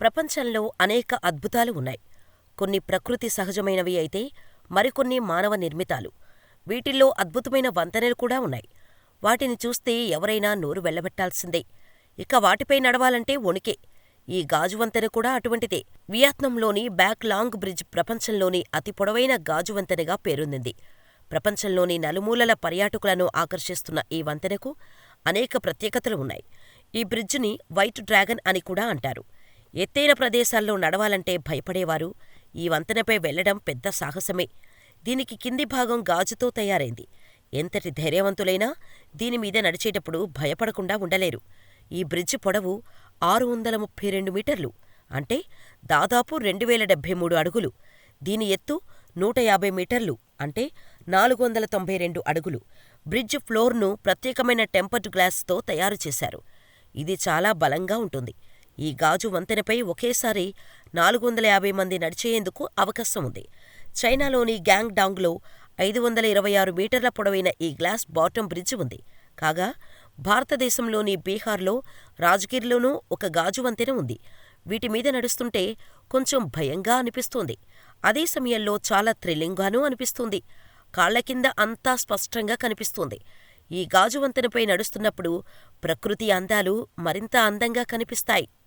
ప్రపంచంలో అనేక అద్భుతాలు ఉన్నాయి. కొన్ని ప్రకృతి సహజమైనవి అయితే మరికొన్ని మానవ నిర్మితాలు. వీటిల్లో అద్భుతమైన వంతెనలు కూడా ఉన్నాయి. వాటిని చూస్తే ఎవరైనా నోరు వెళ్ళబెట్టాల్సిందే. ఇక వాటిపై నడవాలంటే వణుకే. ఈ గాజు వంతెన కూడా అటువంటిదే. వియత్నంలోని బ్యాక్ లాంగ్ బ్రిడ్జ్ ప్రపంచంలోని అతి పొడవైన గాజు వంతెనగా పేరొందింది. ప్రపంచంలోని నలుమూలల పర్యాటకులను ఆకర్షిస్తున్న ఈ వంతెనకు అనేక ప్రత్యేకతలు ఉన్నాయి. ఈ బ్రిడ్జిని వైట్ డ్రాగన్ అని కూడా అంటారు. ఎత్తైన ప్రదేశాల్లో నడవాలంటే భయపడేవారు ఈ వంతెనపై వెళ్ళడం పెద్ద సాహసమే. దీనికి కింది భాగం గాజుతో తయారైంది. ఎంతటి ధైర్యవంతులైనా దీనిమీద నడిచేటప్పుడు భయపడకుండా ఉండలేరు. ఈ బ్రిడ్జి పొడవు ఆరు వందల ముప్పై రెండు మీటర్లు. అంటే దాదాపు రెండు వేల డెబ్బై మూడు అడుగులు. దీని ఎత్తు నూట యాభై మీటర్లు. అంటే నాలుగు వందల తొంభై రెండు అడుగులు. బ్రిడ్జ్ ఫ్లోర్ను ప్రత్యేకమైన టెంపర్డ్ గ్లాస్తో తయారు చేశారు. ఇది చాలా బలంగా ఉంటుంది. ఈ గాజు వంతెనపై ఒకేసారి నాలుగు వందల యాభై మంది నడిచేందుకు అవకాశం ఉంది. చైనాలోని గ్యాంగ్ డాంగ్లో ఐదు వందల ఇరవై ఆరు మీటర్ల పొడవైన ఈ గ్లాస్ బాటమ్ బ్రిడ్జి ఉంది. కాగా భారతదేశంలోని బీహార్లో రాజగిరిలోనూ ఒక గాజు వంతెన ఉంది. వీటిమీద నడుస్తుంటే కొంచెం భయంగా అనిపిస్తోంది. అదే సమయంలో చాలా థ్రిల్లింగ్గానూ అనిపిస్తుంది. కాళ్ళ కింద అంతా స్పష్టంగా కనిపిస్తుంది. ఈ గాజు వంతెనపై నడుస్తున్నప్పుడు ప్రకృతి అందాలు మరింత అందంగా కనిపిస్తాయి.